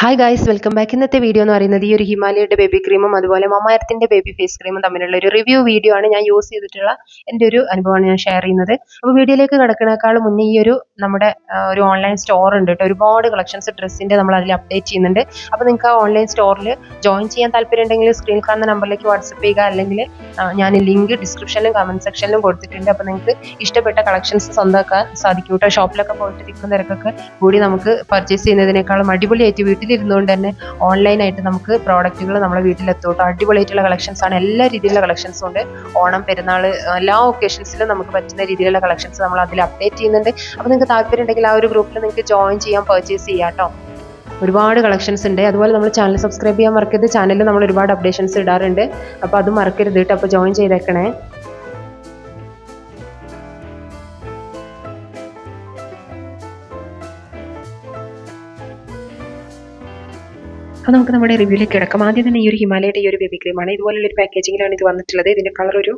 Hi guys welcome back ഇന്നത്തെ video എന്ന് പറയുന്നത് ഈ ഒരു ഹിമാലയയുടെ ബേബി ക്രീമും അതുപോലെ മമായത്തിന്റെ ബേബി ഫേസ് ക്രീമും തമ്മിലുള്ള ഒരു റിവ്യൂ വീഡിയോ ആണ് ഞാൻ യൂസ് ചെയ്തിട്ടുള്ള എന്റെ ഒരു അനുഭവമാണ് ഞാൻ ഷെയർ ചെയ്യുന്നത്. അപ്പോൾ വീഡിയോയിലേക്ക് കിടക്കുന്നേക്കാളും മുന്നേ ഈ ഒരു നമ്മുടെ ഒരു ഓൺലൈൻ സ്റ്റോർ ഉണ്ട് കേട്ടോ. ഒരുപാട് കളക്ഷൻസ് ഡ്രസ്സിന്റെ നമ്മൾ അതിൽ അപ്ഡേറ്റ് ചെയ്യുന്നുണ്ട്. അപ്പോൾ നിങ്ങൾക്ക് ആ ഓൺലൈൻ സ്റ്റോറിൽ ജോയിൻ ചെയ്യാൻ താല്പര്യം ഉണ്ടെങ്കിൽ സ്ക്രീൻ കാണുന്ന നമ്പറിലേക്ക് വാട്സപ്പ് ചെയ്യുക. അല്ലെങ്കിൽ ഞാൻ ലിങ്ക് ഡിസ്ക്രിപ്ഷനിലും കമന്റ് സെക്ഷനിലും കൊടുത്തിട്ടുണ്ട്. അപ്പോൾ നിങ്ങൾക്ക് ഇഷ്ടപ്പെട്ട കളക്ഷൻസ് സ്വന്തമാക്കാൻ സാധിക്കും കേട്ടോ. ഷോപ്പിലൊക്കെ പോയിട്ട് തിക്കും തിരക്കൊക്കെ കൂടി നമുക്ക് പർച്ചേസ് ചെയ്യുന്നതിനേക്കാളും അടിപൊളിയായിട്ട് വീട്ടിലിരുന്നുകൊണ്ട് തന്നെ ഓൺലൈനായിട്ട് നമുക്ക് പ്രോഡക്റ്റുകൾ നമ്മളെ വീട്ടിലെത്തോട്ടോ അടിപൊളിയായിട്ടുള്ള കളക്ഷൻസ് ആണ്. എല്ലാ രീതിയിലുള്ള കളക്ഷൻസും ഉണ്ട്. ഓണം പെരുന്നാൾ എല്ലാ ഒക്കേഷൻസിലും നമുക്ക് പറ്റുന്ന രീതിയിലുള്ള കളക്ഷൻസ് നമ്മൾ അതിൽ അപ്ഡേറ്റ് ചെയ്യുന്നുണ്ട്. അപ്പോൾ നിങ്ങൾക്ക് താല്പര്യം ഉണ്ടെങ്കിൽ ആ ഒരു ഗ്രൂപ്പിൽ നിങ്ങൾക്ക് ജോയിൻ ചെയ്യാൻ പർച്ചേസ് ചെയ്യാം കേട്ടോ ഒരുപാട് കളക്ഷൻസ് ഉണ്ട്. അതുപോലെ നമ്മൾ ചാനൽ സബ്സ്ക്രൈബ് ചെയ്യാൻ മറക്കരുത്. ചാനലിൽ നമ്മൾ ഒരുപാട് അപ്ഡേഷൻസ് ഇടാറുണ്ട്. അപ്പോൾ അത് മറക്കരുത് കേട്ടോ അപ്പോൾ ജോയിൻ ചെയ്തേക്കണേ. അപ്പോൾ നമുക്ക് നമ്മുടെ റിവ്യൂലേക്ക് കിടക്കാം. ആദ്യം തന്നെ ഈ ഒരു ഹിമാലയയുടെ ഈ ഒരു ബേബി ക്രീമാണ് ഇതുപോലുള്ള ഒരു പാക്കേജിങ്ങിലാണ് ഇത് വന്നിട്ടുള്ളത്. ഇതിന്റെ കളർ ഒരു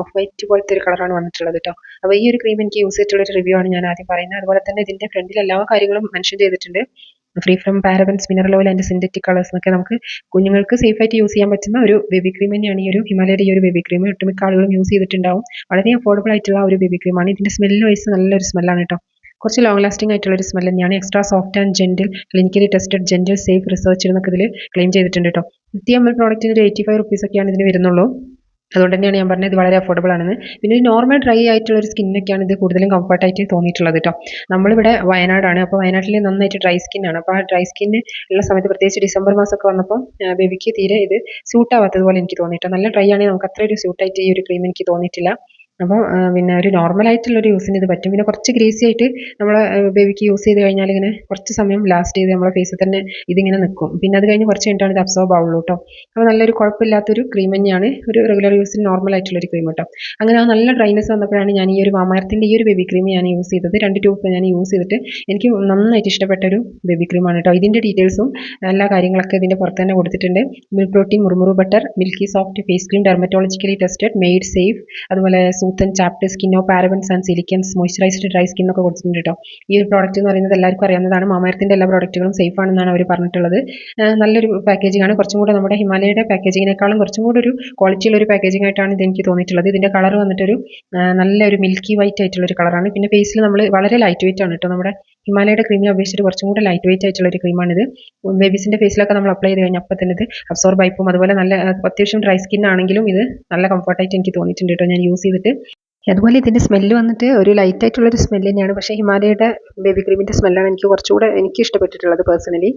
ഓഫ് വൈറ്റ് പോലത്തെ ഒരു കളറാണ് വന്നിട്ടുള്ളത് കേട്ടോ അപ്പോൾ ഈ ഒരു ക്രീം എനിക്ക് യൂസ് ചെയ്തിട്ടുള്ള ഒരു റിവ്യൂ ആണ് ഞാൻ ആദ്യം പറയുന്നത്. അതുപോലെ തന്നെ ഇതിന്റെ ഫ്രണ്ടിൽ എല്ലാ കാര്യങ്ങളും മെൻഷൻ ചെയ്തിട്ടുണ്ട്. Free from parabens mineral oil and synthetic colours എന്നൊക്കെ നമുക്ക് കുഞ്ഞുങ്ങൾക്ക് സേഫ് ആയിട്ട് യൂസ് ചെയ്യാൻ പറ്റുന്ന ഒരു ബേബി ക്രീം തന്നെയാണ് ഈ ഒരു ഹിമാലയയുടെ ഈ ഒരു ബേബി ക്രീം ഒട്ടുമിക്ക ആളുകളും യൂസ് ചെയ്തിട്ടുണ്ടാവും. വളരെ അഫോർഡബിൾ ആയിട്ടുള്ള ഒരു ബേബി ക്രീമാണ് ഇതിന്റെ സ്മെല്ല് വൈസ് നല്ലൊരു സ്മെല്ലാണ് കേട്ടോ കുറച്ച് ലോങ് ലാസ്റ്റിംഗ് ആയിട്ടുള്ള ഒരു സ്മെൽ തന്നെയാണ്. Extra soft and gentle clinically tested gentle safe research എന്നൊക്കെ ഇതിൽ ക്ലെയിം ചെയ്തിട്ടുണ്ട് കേട്ടോ നിത്യ അമ്മൽ പ്രോഡക്റ്റിന് ഒരു എയ്റ്റി ഫൈവ് റുപ്പീസ് ഒക്കെയാണ് ഇതിന് വരുന്നുള്ളൂ. അതുകൊണ്ട് തന്നെയാണ് ഞാൻ പറഞ്ഞത് ഇത് വളരെ അഫോർഡബിൾ ആണെന്ന്. പിന്നെ ഒരു നോർമൽ ഡ്രൈ ആയിട്ടുള്ള ഒരു സ്കിന്നൊക്കെയാണ് ഇത് കൂടുതലും കംഫർട്ടായിട്ട് തോന്നിയിട്ടുള്ളത് കേട്ടോ നമ്മളിവിടെ വയനാടാണ്. അപ്പോൾ വയനാട്ടിൽ നന്നായിട്ട് ഡ്രൈ സ്കിന്നാണ് അപ്പോൾ ആ ഡ്രൈ സ്കിന്ന് ഉള്ള സമയത്ത് പ്രത്യേകിച്ച് ഡിസംബർ മാസമൊക്കെ വന്നപ്പോൾ ബേബിക്ക് തീരെ ഇത് സ്യൂട്ട് ആവാത്തതുപോലെ എനിക്ക് തോന്നിയിട്ടോ നല്ല ഡ്രൈ ആണെങ്കിൽ നമുക്ക് അത്ര ഒരു സ്യൂട്ടായിട്ട് ഈ ഒരു ക്രീം എനിക്ക് തോന്നിയിട്ടില്ല. അപ്പോൾ പിന്നെ ഒരു നോർമൽ ആയിട്ടുള്ള ഒരു യൂസിന് ഇത് പറ്റും. പിന്നെ കുറച്ച് ഗ്രീസി ആയിട്ട് നമ്മൾ ബേബിക്ക് യൂസ് ചെയ്ത് കഴിഞ്ഞാൽ ഇങ്ങനെ കുറച്ച് സമയം ലാസ്റ്റ് ചെയ്ത് നമ്മുടെ ഫേസിൽ തന്നെ ഇതിങ്ങനെ നിൽക്കും പിന്നെ അത് കഴിഞ്ഞ് കുറച്ച് കഴിഞ്ഞിട്ടാണ് ഇത് അബ്സോർബ് ആവുള്ളൂ കേട്ടോ അപ്പോൾ നല്ലൊരു കുഴപ്പമില്ലാത്തൊരു ക്രീം തന്നെയാണ് ഒരു റെഗുലർ യൂസിന് നോർമൽ ആയിട്ടുള്ള ഒരു ക്രീം കേട്ടോ അങ്ങനെ ആ നല്ല ഡ്രൈനെസ് വന്നപ്പോഴാണ് ഞാൻ ഈ ഒരു മാമാരത്തിന്റെ ഈ ഒരു ബേബി ക്രീം ഞാൻ യൂസ് ചെയ്തത്. രണ്ട് ട്യൂബ് ഞാൻ യൂസ് ചെയ്തിട്ട് എനിക്ക് നന്നായിട്ട് ഇഷ്ടപ്പെട്ട ഒരു ബേബി ക്രീമാണ് കേട്ടോ ഇതിന്റെ ഡീറ്റെയിൽസും എല്ലാ കാര്യങ്ങളൊക്കെ ഇതിന്റെ പുറത്ത് തന്നെ കൊടുത്തിട്ടുണ്ട്. Milk protein murumuru butter milky soft face cream dermatologically tested made safe അതുപോലെ soothe chapped skin no parabens and silicones moisturised dry skin ഒക്കെ കൊടുത്തിട്ടുണ്ട് കേട്ടോ ഈ ഒരു പ്രോഡക്റ്റ് എന്ന് പറയുന്നത് എല്ലാവർക്കും അറിയാവുന്നതാണ്. മാമാരത്തിന്റെ എല്ലാ പ്രോഡക്റ്റുകളും സേഫ് ആണെന്നാണ് അവർ പറഞ്ഞിട്ടുള്ളത്. നല്ലൊരു പാക്കേജിംഗ് ആണ്. കുറച്ചും കൂടെ നമ്മുടെ ഹിമാലയയുടെ പാക്കേജിങ്ങിനേക്കാളും കുറച്ചും കൂടെ ഒരു ക്വാളിറ്റിയുള്ള ഒരു പാക്കേജിംഗ് ആയിട്ടാണ് ഇത് എനിക്ക് തോന്നിയിട്ടുള്ളത്. ഇതിന്റെ കളർ വന്നിട്ടൊരു നല്ലൊരു മിൽക്കി വൈറ്റ് ആയിട്ടുള്ള ഒരു കളറാണ് പിന്നെ ഫേസിൽ നമ്മൾ വളരെ ലൈറ്റ് വെയിറ്റ് ആണ് കേട്ടോ നമ്മുടെ ഹിമാലയയുടെ ക്രീമിനെ അപേക്ഷിച്ചിട്ട് കുറച്ചും കൂടെ ലൈറ്റ് വെയിറ്റ് ആയിട്ടുള്ള ഒരു ക്രീമാണിത് ബേബീസിന്റെ ഫേസിലൊക്കെ നമ്മൾ അപ്ലൈ ചെയ്ത് കഴിഞ്ഞാൽ അപ്പം തന്നെ ഇത് അബ്സോർബ് ആയിപ്പോകും അതുപോലെ നല്ല അത്യാവശ്യം ഡ്രൈ സ്കിൻ ആണെങ്കിലും ഇത് നല്ല കംഫർട്ടായിട്ട് എനിക്ക് തോന്നിയിട്ടുണ്ട് കേട്ടോ ഞാൻ യൂസ് ചെയ്തിട്ട് അതുപോലെ ഇതിന്റെ സ്മെല്ല് വന്നിട്ട് ഒരു ലൈറ്റ് ആയിട്ടുള്ള ഒരു സ്മെല്ല് തന്നെയാണ്. പക്ഷേ ഹിമാലയയുടെ ബേബി ക്രീമിന്റെ സ്മെല്ലാണ് എനിക്ക് കുറച്ചുകൂടെ എനിക്ക് ഇഷ്ടപ്പെട്ടിട്ടുള്ളത് പേഴ്സണലി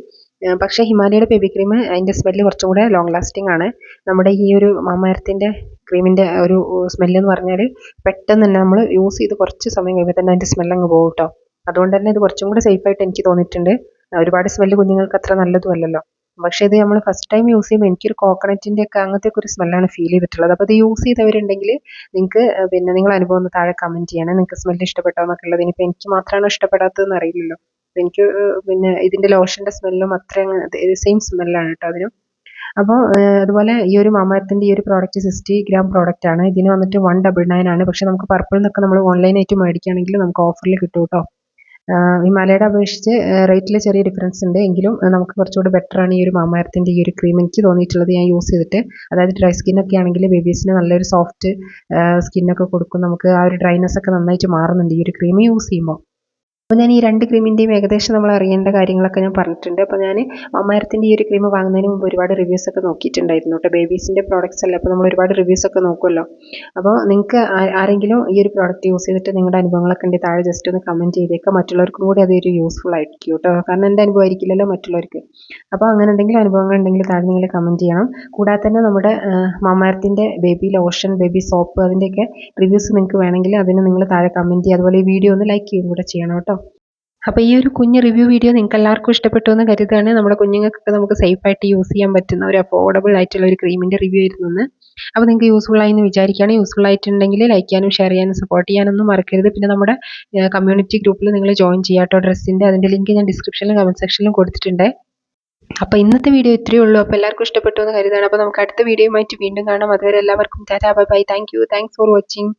പക്ഷേ ഹിമാലയയുടെ ബേബി ക്രീം അതിന്റെ സ്മെല്ല് കുറച്ചും കൂടെ ലോങ് ലാസ്റ്റിംഗ് ആണ്. നമ്മുടെ ഈ ഒരു മാമയർത്തിന്റെ ക്രീമിന്റെ ഒരു സ്മെല്ല് എന്ന് പറഞ്ഞാൽ പെട്ടെന്ന് തന്നെ നമ്മൾ യൂസ് ചെയ്ത് കുറച്ച് സമയം കഴിയുമ്പോൾ തന്നെ അതിന്റെ സ്മെല്ല് അങ്ങ് പോകും കേട്ടോ അതുകൊണ്ട് തന്നെ ഇത് കുറച്ചും കൂടെ സേഫായിട്ട് എനിക്ക് തോന്നിയിട്ടുണ്ട്. ഒരുപാട് സ്മെല്ല് കുഞ്ഞുങ്ങൾക്ക് അത്ര നല്ലതും അല്ലല്ലോ. പക്ഷേ ഇത് നമ്മൾ ഫസ്റ്റ് ടൈം യൂസ് ചെയ്യുമ്പോൾ എനിക്കൊരു കോക്കനറ്റിന്റെ ഒക്കെ അങ്ങനത്തെ ഒരു സ്മെല്ലാണ് ഫീൽ ചെയ്തിട്ടുള്ളത്. അപ്പോൾ ഇത് യൂസ് ചെയ്തവരുണ്ടെങ്കിൽ നിങ്ങൾക്ക് പിന്നെ നിങ്ങളുടെ അനുഭവം ഒന്ന് താഴെ കമന്റ് ചെയ്യണം. നിങ്ങൾക്ക് സ്മെല്ല് ഇഷ്ടപ്പെട്ടോ എന്നൊക്കെ ഉള്ളത്. ഇനിയിപ്പോൾ എനിക്ക് മാത്രമാണ് ഇഷ്ടപ്പെടാത്തതെന്ന് അറിയില്ലല്ലോ. എനിക്ക് പിന്നെ ഇതിന്റെ ലോഷന്റെ സ്മെല്ലും അത്ര സെയിം സ്മെല്ലാണ് കേട്ടോ അതിനും. അപ്പോൾ അതുപോലെ ഈ ഒരു മാമരത്തിന്റെ ഈ ഒരു പ്രോഡക്റ്റ് സിക്സ്റ്റി ഗ്രാം പ്രോഡക്റ്റ് ആണ്. ഇതിന് വന്നിട്ട് വൺ ഡബിൾ നയൻ ആണ്. പക്ഷേ നമുക്ക് പർപ്പിൾ നിന്നൊക്കെ നമ്മൾ ഓൺലൈനായിട്ട് മേടിക്കുകയാണെങ്കിൽ നമുക്ക് ഓഫറിൽ കിട്ടും കേട്ടോ. ഹിമാലയയുടെ അപേക്ഷിച്ച് റേറ്റിൽ ചെറിയ ഡിഫറൻസ് ഉണ്ട്. എങ്കിലും നമുക്ക് കുറച്ചുകൂടി ആണ് ഈ ഒരു മാമാരത്തിന്റെ ഈ ഒരു ക്രീം എനിക്ക് തോന്നിയിട്ടുള്ളത് ഞാൻ യൂസ് ചെയ്തിട്ട്. അതായത് ഡ്രൈ സ്കിന്നൊക്കെ ആണെങ്കിൽ ബേബീസിന് നല്ലൊരു സോഫ്റ്റ് സ്കിന്നൊക്കെ കൊടുക്കും. നമുക്ക് ആ ഒരു ഡ്രൈനെസ് ഒക്കെ നന്നായിട്ട് മാറുന്നുണ്ട്. ഈ ഒരു ക്രീം യൂസ് ചെയ്യുമ്പോൾ അപ്പോൾ ഞാൻ ഈ രണ്ട് ക്രീമിന്റെയും ഏകദേശം നമ്മൾ അറിയേണ്ട കാര്യങ്ങളൊക്കെ ഞാൻ പറഞ്ഞിട്ടുണ്ട്. അപ്പോൾ ഞാൻ അമ്മായിരത്തിന്റെ ഈ ഒരു ക്രീം വാങ്ങുന്നതിന് മുമ്പ് ഒരുപാട് റിവ്യൂസ് ഒക്കെ നോക്കിയിട്ടുണ്ടായിരുന്നു കേട്ടോ. ബേബീസിന്റെ പ്രോഡക്റ്റ്സ് അല്ലേ? അപ്പോൾ നമ്മൾ ഒരുപാട് റിവ്യൂസ് ഒക്കെ നോക്കുമല്ലോ അപ്പോൾ നിങ്ങൾക്ക് ആരെങ്കിലും ഈ ഒരു പ്രോഡക്റ്റ് യൂസ് ചെയ്തിട്ട് നിങ്ങളുടെ അനുഭവങ്ങളൊക്കെ ഉണ്ടെങ്കിൽ താഴെ ജസ്റ്റ് ഒന്ന് കമന്റ് ചെയ്തേക്കാം. മറ്റുള്ളവർക്കും കൂടി അതൊരു യൂസ്ഫുൾ ആയിരിക്കും കേട്ടോ. കാരണം എന്റെ അനുഭവം ആയിരിക്കില്ലല്ലോ മറ്റുള്ളവർക്ക്. അപ്പോൾ അങ്ങനെ എന്തെങ്കിലും അനുഭവങ്ങൾ ഉണ്ടെങ്കിൽ താഴെ നിങ്ങൾ കമന്റ് ചെയ്യണം. കൂടാതെ തന്നെ നമ്മുടെ മാമാരത്തിന്റെ ബേബി ലോഷൻ ബേബി സോപ്പ് അതിന്റെയൊക്കെ റിവ്യൂസ് നിങ്ങൾക്ക് വേണമെങ്കിൽ അതിന് നിങ്ങൾ താഴെ കമന്റ് ചെയ്യുക. അതുപോലെ ഈ വീഡിയോ ഒന്ന് ലൈക്ക് ചെയ്യുകയും കൂടെ ചെയ്യണം കേട്ടോ. അപ്പോൾ ഈ ഒരു കുഞ്ഞ് റിവ്യൂ വീഡിയോ നിങ്ങൾക്ക് എല്ലാവർക്കും ഇഷ്ടപ്പെട്ടു എന്ന് കരുതുകയാണ്. നമ്മുടെ കുഞ്ഞുങ്ങൾക്കൊക്കെ നമുക്ക് സേഫ് ആയിട്ട് യൂസ് ചെയ്യാൻ പറ്റുന്ന ഒരു അഫോർഡബിൾ ആയിട്ടുള്ള ഒരു ക്രീമിന്റെ റിവ്യൂ ആയിരുന്നു എന്ന് അപ്പോൾ നിങ്ങൾക്ക് യൂസ്ഫുൾ ആയി എന്ന് വിചാരിക്കുകയാണ്. യൂസ്ഫുൾ ആയിട്ടുണ്ടെങ്കിൽ ലൈക്ക് ചെയ്യാനും ഷെയർ ചെയ്യാനും സപ്പോർട്ട് ചെയ്യാനൊന്നും മറക്കരുത്. പിന്നെ നമ്മുടെ കമ്മ്യൂണിറ്റി ഗ്രൂപ്പിൽ നിങ്ങൾ ജോയിൻ ചെയ്യാട്ടോ ഡ്രസ്സിന്റെ അതിന്റെ ലിങ്ക് ഞാൻ ഡിസ്ക്രിപ്ഷനിലും കമന്റ് സെക്ഷനിലും കൊടുത്തിട്ടുണ്ട്. അപ്പോൾ ഇന്നത്തെ വീഡിയോ ഇത്രയേ ഉള്ളൂ. അപ്പോൾ എല്ലാവർക്കും ഇഷ്ടപ്പെട്ടു എന്ന് കരുതാണ് അപ്പോൾ നമുക്ക് അടുത്ത വീഡിയോയുമായിട്ട് വീണ്ടും കാണാം. അതുവരെ എല്ലാവർക്കും tata bye bye thank you thanks for watching